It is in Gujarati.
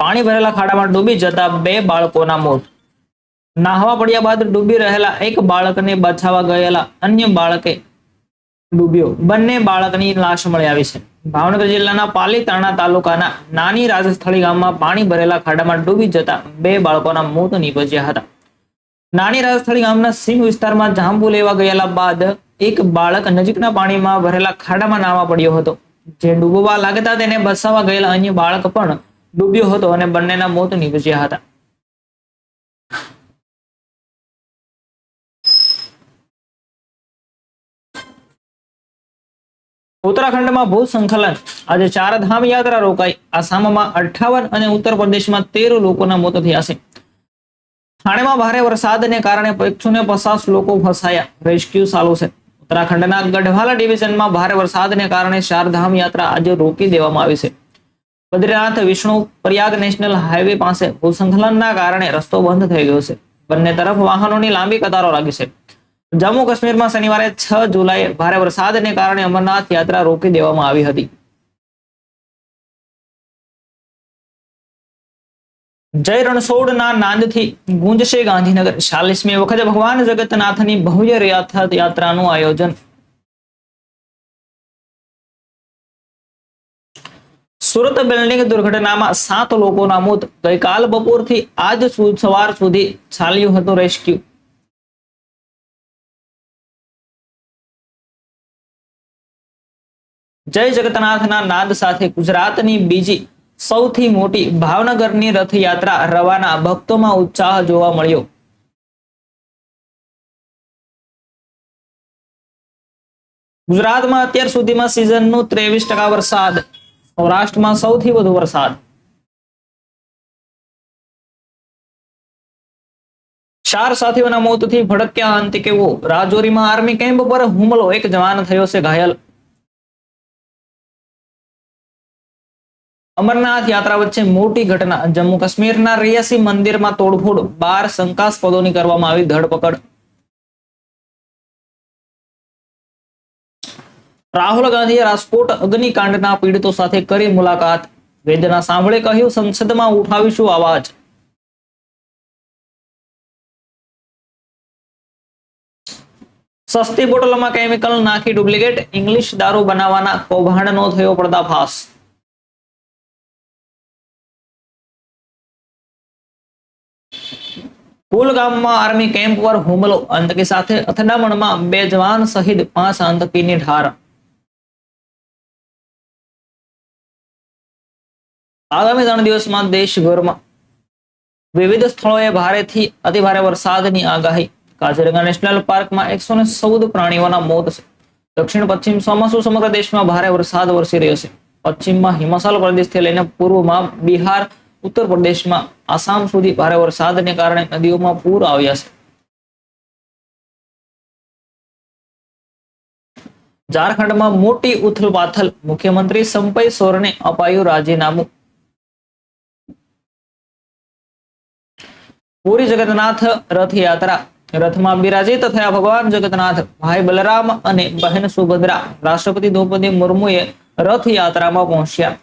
પાણી ભરેલા ખાડામાં ડૂબી જતા બે બાળકોના મોત. નાહવા પડ્યા બાદ ડૂબી રહેલા એક બાળકને બચાવવા ગયેલા અન્ય બાળકે ડૂબ્યો. બંને બાળકની લાશ મળી આવી છે. ભાવનગર જિલ્લાના પાલીતાણા તાલુકાના નાની રાજસ્થળી ગામમાં પાણી ભરેલા ખાડામાં ડૂબી જતા બે બાળકોના મોત નીપજ્યા હતા. નાની રાજસ્થળી ગામના સીમ વિસ્તારમાં જાંબુ લેવા ગયેલા બાદ એક બાળક નજીકના પાણીમાં ભરેલા ખાડામાં નાવા પડ્યો હતો. જે ડૂબવા લાગતા તેને બસાવવા ગયેલા અન્ય બાળક પણ ડૂબ્યો હતો અને બંનેના મોત નીપજ્યા હતા. ઉત્તરાખંડમાં ભૂ સંકલન. આજે ચાર ધામ યાત્રા રોકાઈ. આસામમાં અઠાવન અને ઉત્તર પ્રદેશમાં તેર લોકોના મોત થયા છે. થાણેમાં ભારે વરસાદને કારણે એકસો ને પચાસ લોકો ફસાયા. રેસ્ક્યુ ચાલુ છે. ઉત્તરાખંડના ગઢવાલા ડિવિઝનમાં ભારે વરસાદને કારણે ચારધામ યાત્રા આજે રોકી દેવામાં આવી છે. બદ્રીનાથ, વિષ્ણુ, પ્રયાગ નેશનલ હાઈવે પાસે ભૂસ્ખલનના કારણે રસ્તો બંધ થઈ ગયો છે. બંને તરફ વાહનોની લાંબી કતારો લાગી છે. જમ્મુ કાશ્મીરમાં શનિવારે છ જુલાઈએ ભારે વરસાદને કારણે અમરનાથ યાત્રા રોકી દેવામાં આવી હતી. જય રણછોડના નાદથી ગુંજશે ગાંધીનગર. ચાલીસમી વખતે ભગવાન જગતનાથની ભવ્ય રથયાત્રા યાત્રાનું આયોજન સુરત બિલ્ડિંગ દુર્ઘટનામાં સાત લોકોના મોત. ગઈકાલ બપોરથી આજ સવાર સુધી ચાલ્યું હતું રેસ્ક્યુ. જય જગતનાથના નાદ સાથે ગુજરાતની બીજી સૌથી મોટી ભાવનગરની રથયાત્રા રવાના ભક્તોમાં ઉત્સાહ જોવા મળ્યો. ગુજરાતમાં અત્યાર સુધીમાં સિઝનનું ત્રેવીસ ટકા વરસાદ સૌરાષ્ટ્રમાં સૌથી વધુ વરસાદ. ચાર સાથીઓના મોતથી ભડક્યા અંતિકેવો. રાજૌરીમાં આર્મી કેમ્પ પર હુમલો. એક જવાન થયો છે ઘાયલ. અમરનાથ યાત્રા વચ્ચે મોટી ઘટના. જમ્મુ કાશ્મીરના રિયાસી મંદિરમાં તોડફોડ. બાર શંકાસ્પદોની કરવામાં આવી ધરપકડ. રાહુલ ગાંધીએ રાજકોટ અગ્નિકાંડના પીડિતો સાથે કરી મુલાકાત. વેદના સાંભળે કહ્યું, સંસદમાં ઉઠાવીશું અવાજ. સસ્તી બોટલમાં કેમિકલ નાખી ડુપ્લિકેટ, ઇંગ્લિશ દારૂ બનાવવાના કૌભાંડનો થયો પર્દાફાશ. કુલગામમાં આર્મી કેમ્પ પર હુમલો આતંકી સાથે અથડામણમાં બે જવાન સહિત પાંચ આતંકીની ઠાર આગામી ત્રણ દિવસમાં દેશભરમાં વિવિધ સ્થળોએ ભારેથી અતિભારે વરસાદની આગાહી. કાઝીરંગા નેશનલ પાર્કમાં એકસો ને ચૌદ પ્રાણીઓના મોત છે. દક્ષિણ પશ્ચિમ ચોમાસુ સમગ્ર દેશમાં ભારે વરસાદ વરસી રહ્યો છે. પશ્ચિમમાં હિમાચલ પ્રદેશથી લઈને પૂર્વમાં બિહાર, ઉત્તર પ્રદેશમાં આસામ સુધી ભારે વરસાદને કારણે નદીઓમાં પૂર આવ્યા છે. ઝારખંડમાં મોટી ઉથલપાથલ મુખ્યમંત્રી સંપય સોરને અપાયું રાજીનામું. પૂરી જગન્નાથ રથયાત્રા રથમાં બિરાજિત થયા ભગવાન જગન્નાથ ભાઈ બલરામ અને બહેન સુભદ્રા, રાષ્ટ્રપતિ દ્રૌપદી મુર્મુએ રથયાત્રામાં પહોંચ્યા।